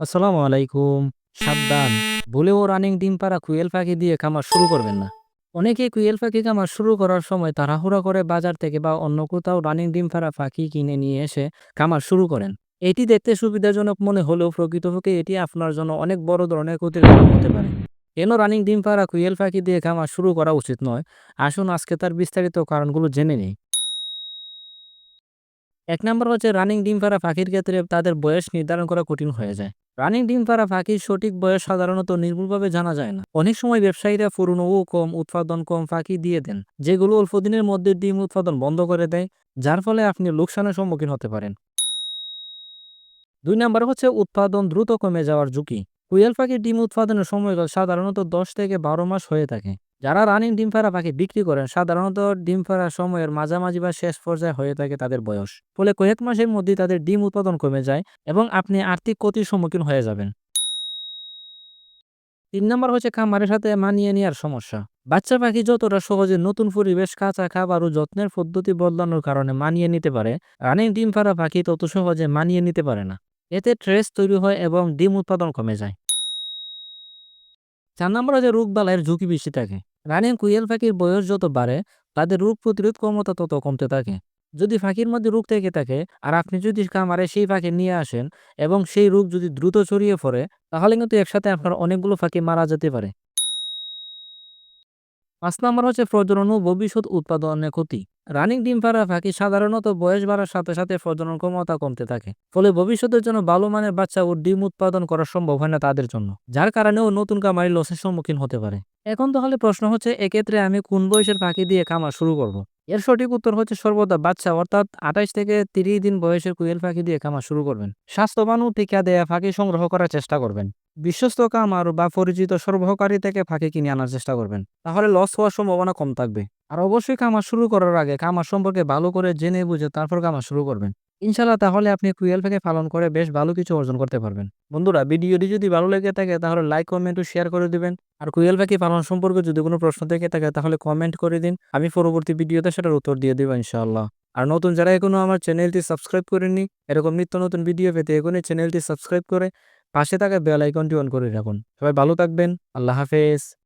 আসসালামু আলাইকুম। সাবধান। ভুলেও রানিং ডিম পাড়া কুয়েল পাখি দিয়ে খামার শুরু করবেন না। অনেকে কুয়েল পাখি খামার শুরু করার সময় তাড়াহুড়া করে বাজার থেকে বা অন্য কোথাও রানিং ডিম পাড়া পাখি কিনে নিয়ে এসে খামার শুরু করেন। এটি দেখতে সুবিধাজনক মনে হলেও প্রকৃতপক্ষে এটি আপনার জন্য অনেক বড় ধরনের ক্ষতির কারণ হতে পারে। কেন রানিং ডিম পাড়া কুয়েল পাখি দিয়ে খামার শুরু করা উচিত নয়? আসুন আজকে তার বিস্তারিত কারণগুলো জেনে নিই। এক নম্বর হচ্ছে রানিং ডিম পাড়া পাখির ক্ষেত্রে তাদের বয়স নির্ধারণ করা কঠিন হয়ে যায়। রানিং ডিম পাড়া পাখির সঠিক বয়স সাধারণত নির্ভুলভাবে জানা যায় না। অনেক সময় ব্যবসায়ীরা পুরনো ও কম, উৎপাদন কম পাখি দিয়ে দেন, যেগুলো অল্প দিনের মধ্যে ডিম উৎপাদন বন্ধ করে দেয়, যার ফলে আপনি লোকসানের সম্মুখীন হতে পারেন। দুই নম্বর হচ্ছে উৎপাদন দ্রুত কমে যাওয়ার ঝুঁকি। কুয়েল পাখির ডিম উৎপাদনের সময়কাল সাধারণত দশ থেকে বারো মাস হয়ে থাকে। যারা রানিং ডিম পাড়া পাখি বিক্রি করেন, সাধারণত ডিম পাড়া সময়ের মাঝামাঝি বা শেষ পর্যায়ে হয়ে থাকে তাদের বয়স। ফলে কয়েক মাসের মধ্যেই তাদের ডিম উৎপাদন কমে যায় এবং আপনি আর্থিক ক্ষতির সম্মুখীন হয়ে যাবেন। তিন নম্বর হচ্ছে খামারের সাথে মানিয়ে নেওয়ার সমস্যা। বাচ্চা পাখি যতটা সহজে নতুন পরিবেশ, কাঁচা খাবার ও যত্নের পদ্ধতি বদলানোর কারণে মানিয়ে নিতে পারে রানিং ডিম পাড়া পাখি তত সহজে মানিয়ে নিতে পারে না। এতে ট্রেস তৈরি হয় এবং ডিম উৎপাদন কমে যায়। চার নম্বর হচ্ছে রোগ বালাইয়ের ঝুঁকি বেশি থাকে। রানিং কুয়েল ফাঁকির বয়স যত বাড়ে, তাদের রোগ প্রতিরোধ ক্ষমতা তত কমতে থাকে। যদি ফাঁকির মধ্যে রোগ থেকে থাকে, আর আপনি যদি কামারে সেই ফাঁকি নিয়ে আসেন এবং সেই রোগ যদি দ্রুত ছড়িয়ে পড়ে, তাহলে কিন্তু একসাথে আপনার অনেকগুলো ফাঁকি মারা যেতে পারে। পাঁচ নম্বর হচ্ছে প্রজনন ও ভবিষ্যৎ উৎপাদনের ক্ষতি। রানিং ডিম পাড়া পাখি সাধারণত বয়স বাড়ার সাথে সাথে প্রজনন ক্ষমতা কমতে থাকে, ফলে ভবিষ্যতের জন্য ভালো মানের বাচ্চা ও ডিম উৎপাদন করা সম্ভব হয় না তাদের জন্য, যার কারণেও নতুন কামারি লসের সম্মুখীন হতে পারে। এখন তাহলে প্রশ্ন হচ্ছে, এক্ষেত্রে আমি কোন বয়সের পাখি দিয়ে খামার শুরু করব। এর সঠিক উত্তর হচ্ছে সর্বদা বাচ্চা, অর্থাৎ আঠাইশ থেকে তিরিশ দিন বয়সের কুয়েল পাখি দিয়ে খামার শুরু করবেন। স্বাস্থ্যবান ও টিকা দেয়া পাখি সংগ্রহ করার চেষ্টা করবেন। বিশ্বস্ত কামার বা পরিচিত সরবরাহকারী থেকে ফাঁকি কিনে আনার চেষ্টা করবেন। তাহলে লস হওয়ার সম্ভাবনা কম থাকবে। আর অবশ্যই খামার শুরু করার আগে খামার সম্পর্কে ভালো করে জেনে বুঝে তারপর খামার শুরু করবেন। ইনশাল্লাহ তাহলে আপনি কুয়েল পাখি পালন করে বেশ ভালো কিছু অর্জন করতে পারবেন। বন্ধুরা, ভিডিওটি যদি ভালো লেগে থাকে তাহলে লাইক, কমেন্ট ও শেয়ার করে দিবেন। আর কুয়েল পাখি পালন সম্পর্কে যদি কোনো প্রশ্ন থেকে থাকে তাহলে কমেন্ট করে দিন। আমি পরবর্তী ভিডিওতে সেটার উত্তর দিয়ে দেবো ইনশাআল্লাহ। আর নতুন যারা এখনও আমার চ্যানেলটি সাবস্ক্রাইব করেননি, এরকম নিত্য নতুন ভিডিও পেতে এখনই চ্যানেলটি সাবস্ক্রাইব করে পাশে থাকা বেল আইকনটি অন করে রাখুন। সবাই ভালো থাকবেন, আল্লাহ হাফেজ।